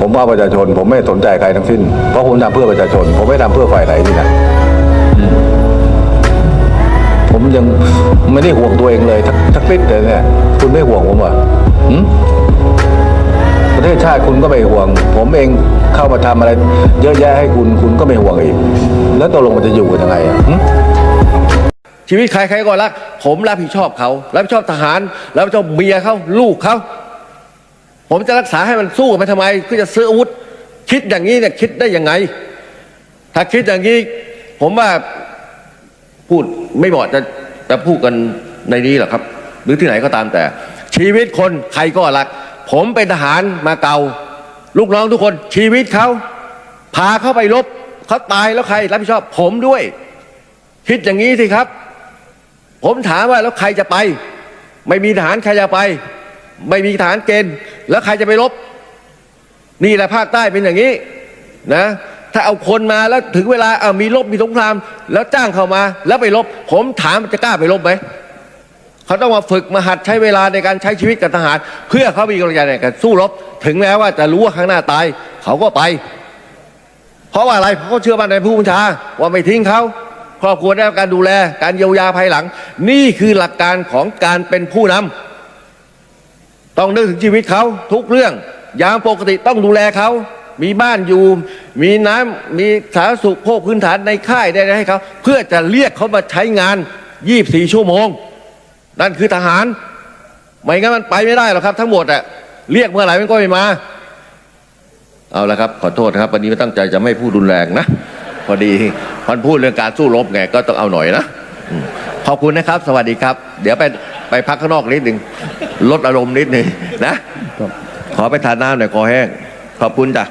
ผมเอาประชาชน ผมไม่สนใจใครทั้งสิ้น เพราะผมทำเพื่อประชาชน ผมไม่ทำเพื่อฝ่ายไหนนี่นะอืมผมยังไม่ได้ห่วงตัวเองเลยทักทักนิดเลยเนี่ย คุณไม่ห่วงผมเหรอประเทศชาติคุณก็ไม่ห่วง ผมเองเข้ามาทำอะไร เยอะแยะให้คุณคุณก็ไม่ห่วงอีก แล้วตกลงมันจะอยู่กันยังไงอะชีวิตใครใครก็รัก ผมรับผิดชอบเขา รับผิดชอบทหาร รับผิดชอบเมียเขาลูกเขา ผมจะรักษาให้มันสู้กันไปทำไมเพื่อจะซื้ออาวุธ คิดอย่างนี้เนี่ยคิดได้ยังไง ถ้าคิดอย่างนี้ ผมว่าพูดไม่เหมาะจะจะพูดกันในนี้หรอกครับ หรือที่ไหนก็ตามแต่ ชีวิตคนใครก็รัก ผมเป็นทหารมาเก่าลูกน้องทุกคนชีวิตเขาพาเขาไปรบเขาตายแล้วใครรับผิดชอบ ผมด้วย คิดอย่างนี้สิครับ ผมถามว่าแล้วใครจะไป ไม่มีทหารใครจะไป ไม่มีทหารเกณฑ์ แล้วใครจะไปรบนี่แหละภาคใต้เป็นอย่างนี้นะ ถ้าเอาคนมาแล้วถึงเวลาเอามีรบมีสงคราม แล้วจ้างเข้ามา แล้วไปรบผมถามจะกล้าไปรบไหมเขาต้องมาฝึกมาหัดใช้เวลาในการใช้ชีวิตกับทหาร เพื่อเขามีกำลังใจในการสู้รบ ถึงแม้ว่าจะรู้ว่าข้างหน้าตาย เขาก็ไป เพราะว่าอะไรเพราะเขาเชื่อมั่นในผู้บัญชาว่าไม่ทิ้งเขาครอบครัวได้รับการดูแล การเยียวยาภายหลัง นี่คือหลักการของการเป็นผู้นำ ต้องนึกถึงชีวิตเขาทุกเรื่อง ยามปกติต้องดูแลเขา มีบ้านอยู่ มีน้ำมีสาธารณสุขโภคพื้นฐานในค่ายได้ให้เขาเพื่อจะเรียกเขามาใช้งาน 24 ชั่วโมง นั่นคือทหาร ไม่งั้นมันไปไม่ได้หรอกครับ ทั้งหมดอะเรียกเมื่อไหร่มันก็ไม่มาเอาละครับขอโทษครับ วันนี้ไม่ตั้งใจจะไม่พูดรุนแรงนะ พอดีมันพูดเรื่องการสู้รบไงก็ต้องเอาหน่อยนะขอบคุณนะครับ สวัสดีครับ เดี๋ยวไป ไปพักข้างนอกนิดหนึ่งลดอารมณ์นิดหนึ่งนะ ขอไปทานน้ำหน่อยคอแห้ง ขอบคุณจ้ะ